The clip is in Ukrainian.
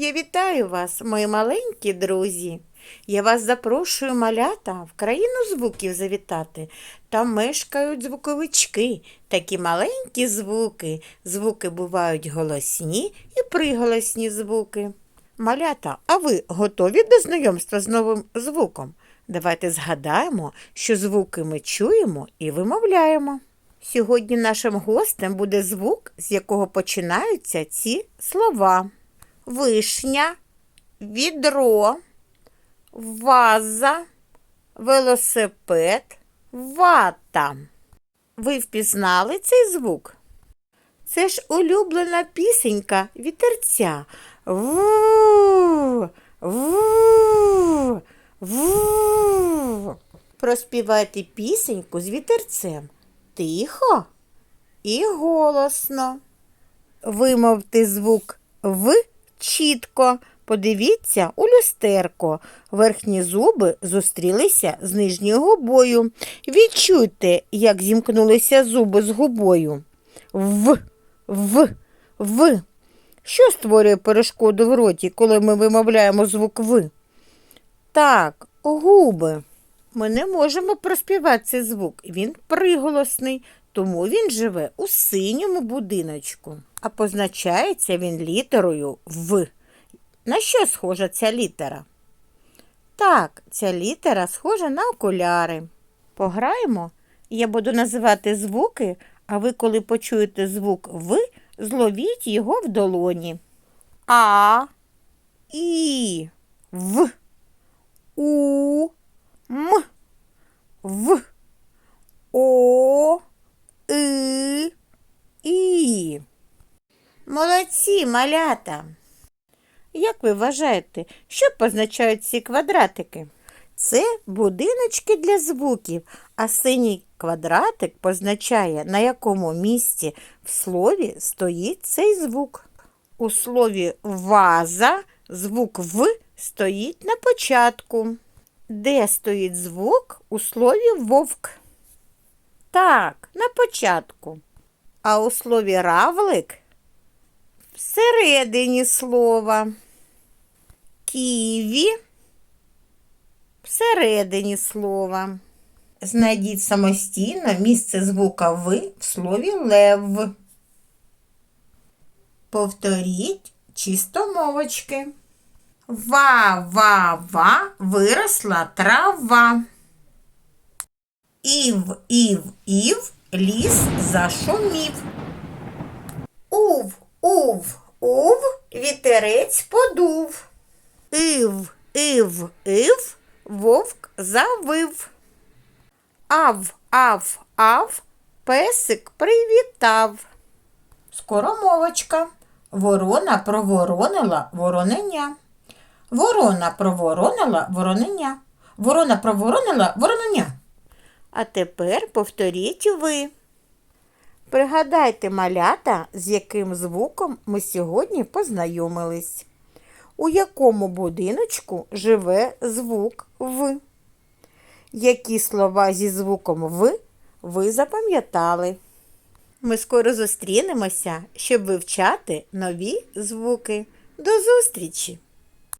Я вітаю вас, мої маленькі друзі. Я вас запрошую малята в країну звуків завітати. Там мешкають звуковички, такі маленькі звуки. Звуки бувають голосні і приголосні звуки. Малята, а ви готові до знайомства з новим звуком? Давайте згадаємо, що звуки ми чуємо і вимовляємо. Сьогодні нашим гостем буде звук, з якого починаються ці слова: вишня, відро, ваза, велосипед, вата. Ви впізнали цей звук? Це ж улюблена пісенька вітерця. Ву. Проспівайте пісеньку з вітерцем. Тихо і голосно. Вимовте звук В чітко. Подивіться у люстерко. Верхні зуби зустрілися з нижньою губою. Відчуйте, як зімкнулися зуби з губою. В, в, в. Що створює перешкоду в роті, коли ми вимовляємо звук В? Так, губи. Ми не можемо проспівати цей звук. Він приголосний, тому він живе у синьому будиночку. А позначається він літерою В. На що схожа ця літера? Так, ця літера схожа на окуляри. Пограємо? Я буду називати звуки, а ви, коли почуєте звук В, зловіть його в долоні. А, І, В, У, М, В, О, И, І. Малята! Як ви вважаєте, що позначають ці квадратики? Це будиночки для звуків, а синій квадратик позначає, на якому місці в слові стоїть цей звук. У слові ваза звук В стоїть на початку. Де стоїть звук у слові вовк? Так, на початку. А у слові равлик всередині слова. Ківі всередині слова. Знайдіть самостійно місце звука ви в слові лев. Повторіть чистомовочки. Ва-ва-ва виросла трава. Ів, ів, ів, ліс зашумів. Ув, ув, вітерець подув. Ив, ив, ив, вовк завив. Ав, ав, ав, песик привітав. Скоромовочка. Ворона проворонила вороненя. Ворона проворонила вороненя. Ворона проворонила вороненя. А тепер повторіть ви. Пригадайте малята, з яким звуком ми сьогодні познайомились. У якому будиночку живе звук В? Які слова зі звуком В ви запам'ятали? Ми скоро зустрінемося, щоб вивчати нові звуки. До зустрічі!